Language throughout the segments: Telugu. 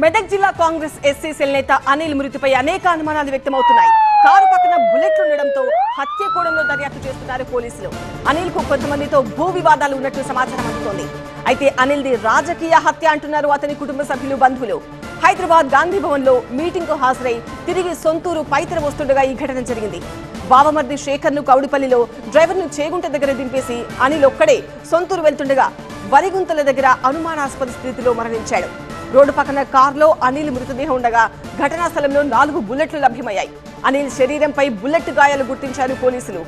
మెదక్ జిల్లా కాంగ్రెస్ ఎస్సీ సెల్ నేత అనిల్ మృతిపై అనేక అనుమానాలు వ్యక్తమవుతున్నాయి. కారు పక్కన బుల్లెట్లు ఉండడంతో హత్య కోణంలో దర్యాప్తు చేస్తున్నారు పోలీసులు. అనిల్కు కొంతమందితో భూ వివాదాలు ఉన్నట్లు సమాచారం అందుతోంది. అయితే అనిల్ ది రాజకీయ హత్య అంటున్నారు అతని కుటుంబ సభ్యులు బంధువులు. హైదరాబాద్ గాంధీ భవన్లో మీటింగ్కు హాజరై తిరిగి సొంతూరు పైతర వస్తుండగా ఈ ఘటన జరిగింది. బావమర్ది శేఖర్ను కౌడిపల్లిలో డ్రైవర్ను చేగుంట దగ్గర దింపేసి అనిల్ ఒక్కడే సొంతూరు వెళ్తుండగా వరిగుంతల దగ్గర అనుమానాస్పద స్థితిలో మరణించాడు. రోడ్డు పక్కన కారులో అనిల్ మృతదేహం ఉండగా ఘటనా స్థలంలో నాలుగు బుల్లెట్లు లభ్యమయ్యాయి. అనిల్ శరీరంపై బుల్లెట్ గాయాలు గుర్తించారు పోలీసులు.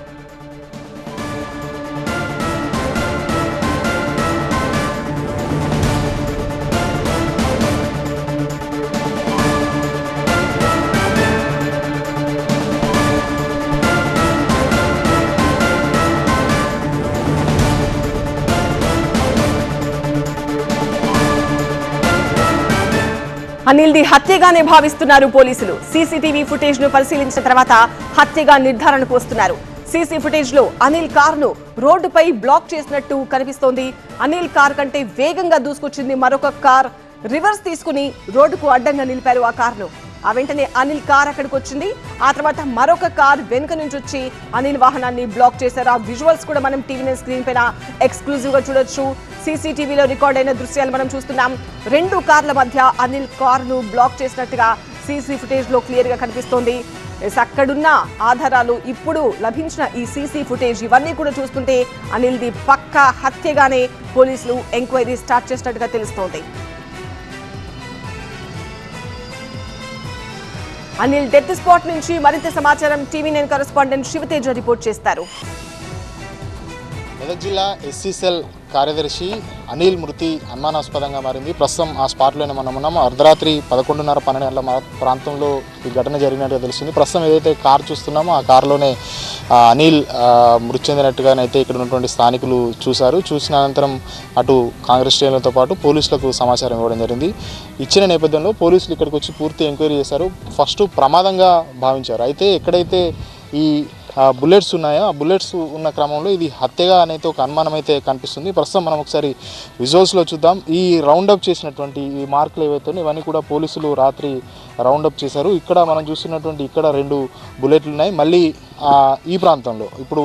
అనిల్ది హత్యగానే భావిస్తున్నారు పోలీసులు. సీసీటీవీ ఫుటేజ్ను పరిశీలించిన తర్వాత హత్యగా నిర్ధారణకు వస్తున్నారు. సీసీ ఫుటేజ్లో అనిల్ కార్ను రోడ్డుపై బ్లాక్ చేసినట్టు కనిపిస్తోంది. అనిల్ కార్ కంటే వేగంగా దూసుకొచ్చింది మరొక కార్. రివర్స్ తీసుకుని రోడ్డుకు అడ్డంగా నిలిపారు ఆ కార్ను. ఆ వెంటనే అనిల్ కార్ అక్కడికి వచ్చింది. ఆ తర్వాత మరొక కార్ వెనుక నుంచి వచ్చి అనిల్ వాహనాన్ని బ్లాక్ చేశారు. ఆ విజువల్స్ కూడా మనం టీవీ నైన్ స్క్రీన్ పైన ఎక్స్క్లూజివ్గా చూడొచ్చు. సీసీటీవీలో రికార్డ్ అయిన దృశ్యాలు మనం చూస్తున్నాం. రెండు కార్ల మధ్య అనిల్ కారును బ్లాక్ చేసినట్టుగా సీసీ ఫుటేజ్లో క్లియర్గా కనిపిస్తోంది అక్కడున్న ఆధారాలు ఇప్పుడు లభించిన ఈ సీసీ ఫుటేజ్ ఇవన్నీ కూడా చూస్తుంటే అనిల్ది పక్క హత్యగానే పోలీసులు ఎంక్వైరీ స్టార్ట్ చేసినట్టుగా తెలుస్తోంది. అనిల్ డెత్ స్పాట్ నుంచి మరింత సమాచారం TV nine correspondent Shivateja report చేస్తారు. మెదక్ జిల్లా ఎస్సీసెల్ కార్యదర్శి అనిల్ మృతి అనుమానాస్పదంగా మారింది. ప్రస్తుతం ఆ స్పాట్లోనే మనం ఉన్నాము. అర్ధరాత్రి పదకొండున్నర పన్నెండు గంటల ప్రాంతంలో ఈ ఘటన జరిగినట్టు తెలుస్తుంది. ప్రస్తుతం ఏదైతే కార్ చూస్తున్నామో ఆ కారులోనే అనిల్ మృతి చెందినట్టుగానైతే ఇక్కడ ఉన్నటువంటి స్థానికులు చూశారు. చూసిన అనంతరం అటు కాంగ్రెస్ శ్రేణులతో పాటు పోలీసులకు సమాచారం ఇవ్వడం జరిగింది. ఇచ్చిన నేపథ్యంలో పోలీసులు ఇక్కడికి వచ్చి పూర్తి ఎంక్వైరీ చేశారు. ఫస్ట్ ప్రమాదంగా భావించారు. అయితే ఎక్కడైతే ఈ బుల్లెట్స్ ఉన్నాయో? ఆ బుల్లెట్స్ ఉన్న క్రమంలో ఇది హత్యగా అనేది ఒక అనుమానం అయితే కనిపిస్తుంది. ప్రస్తుతం మనం ఒకసారి విజువల్స్లో చూద్దాం. ఈ రౌండప్ చేసినటువంటి ఈ మార్కులు ఏవైతే ఇవన్నీ కూడా పోలీసులు రాత్రి రౌండప్ చేశారు. ఇక్కడ మనం చూస్తున్నటువంటి ఇక్కడ రెండు బుల్లెట్లు ఉన్నాయి. మళ్ళీ ఈ ప్రాంతంలో. ఇప్పుడు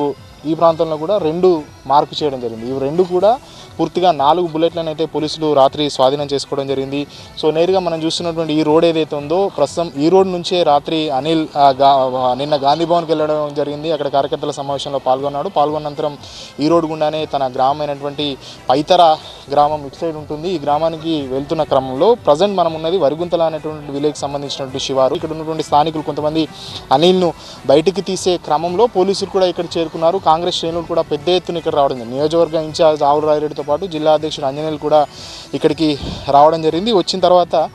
ఈ ప్రాంతంలో కూడా రెండు మార్కు చేయడం జరిగింది. ఇవి రెండు కూడా పూర్తిగా నాలుగు బుల్లెట్లను అయితే పోలీసులు రాత్రి స్వాధీనం చేసుకోవడం జరిగింది. సో నేరుగా మనం చూస్తున్నటువంటి ఈ రోడ్ ఏదైతే ఉందో ప్రస్తుతం ఈ రోడ్ నుంచే రాత్రి అనిల్ గా- నిన్న గాంధీ భవన్కి వెళ్ళడం జరిగింది. అక్కడ కార్యకర్తల సమావేశంలో పాల్గొన్నాడు. పాల్గొన్నంతరం ఈ రోడ్ గుండానే తన గ్రామమైనటువంటి పైతర గ్రామం ఇటు సైడ్ ఉంటుంది. ఈ గ్రామానికి వెళ్తున్న క్రమంలో ప్రజెంట్ మనం ఉన్నది వరిగుంతల అనేటువంటి విలేజ్కి సంబంధించినటువంటి శివారు. ఇక్కడ ఉన్నటువంటి స్థానికులు కొంతమంది అనిల్ను బయటికి తీసే క్రమంలో పోలీసులు కూడా ఇక్కడ చేరుకున్నారు. కాంగ్రెస్ శ్రేణులు కూడా పెద్ద ఎత్తున ఇక్కడ ఇక్కడ రావడం జరిగింది. నియోజకవర్గ ఇన్ఛార్జ్ ఆవుల రాయరెడ్డితో పాటు జిల్లా అధ్యక్షుడు అంజనేయులు కూడా ఇక్కడికి రావడం జరిగింది. వచ్చిన తర్వాత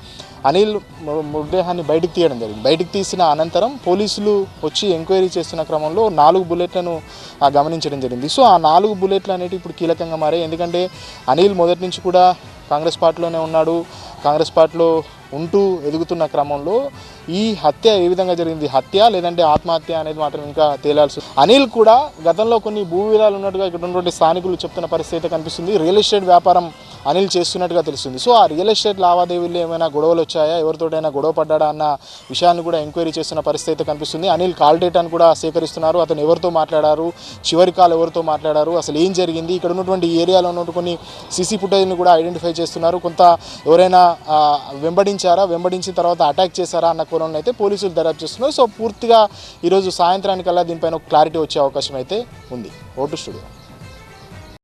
అనిల్ మృ- మృతదేహాన్ని బయటికి తీయడం జరిగింది. బయటికి తీసిన అనంతరం పోలీసులు వచ్చి ఎంక్వైరీ చేస్తున్న క్రమంలో నాలుగు బుల్లెట్లను గమనించడం జరిగింది. సో ఆ నాలుగు బుల్లెట్లు అనేవి ఇప్పుడు కీలకంగా మారాయి. ఎందుకంటే అనిల్ మొదటి నుంచి కూడా కాంగ్రెస్ పార్టీలోనే ఉన్నాడు. కాంగ్రెస్ పార్టీలో ఉంటూ ఎదుగుతున్న క్రమంలో ఈ హత్య ఏ విధంగా జరిగింది? హత్య లేదంటే ఆత్మహత్య అనేది మాత్రం ఇంకా తేలాల్సి అనిల్ కూడా గతంలో కొన్ని భూ విధాలు ఉన్నట్టుగా ఇక్కడ ఉన్నటువంటి స్థానికులు చెప్తున్న పరిస్థితి అయితే కనిపిస్తుంది. రియల్ ఎస్టేట్ వ్యాపారం అనిల్ చేస్తున్నట్టుగా తెలుస్తుంది. సో ఆ రియల్ ఎస్టేట్ లావాదేవీలు ఏమైనా గొడవలు వచ్చాయా? ఎవరితోటైనా గొడవ పడ్డాడా అన్న విషయాన్ని కూడా ఎంక్వైరీ చేస్తున్న పరిస్థితి అయితే కనిపిస్తుంది. అనిల్ కాల్ డేటాను కూడా సేకరిస్తున్నారు. అతను ఎవరితో మాట్లాడారు? చివరి కాల్ ఎవరితో మాట్లాడారు? అసలు ఏం జరిగింది? ఇక్కడ ఉన్నటువంటి ఏరియాలో ఉన్నటువంటి కొన్ని సీసీ ఫుటేజ్ని కూడా ఐడెంటిఫై చేస్తున్నారు. కొంత ఎవరైనా వెంబడించారా? వెంబడించిన తర్వాత అటాక్ చేశారా అన్న కోణంలో అయితే పోలీసులు దర్యాప్తు చేస్తున్నారు. సో పూర్తిగా ఈరోజు సాయంత్రానికల్లా దీనిపైన క్లారిటీ వచ్చే అవకాశం అయితే ఉంది. ఓటు స్టూడియో.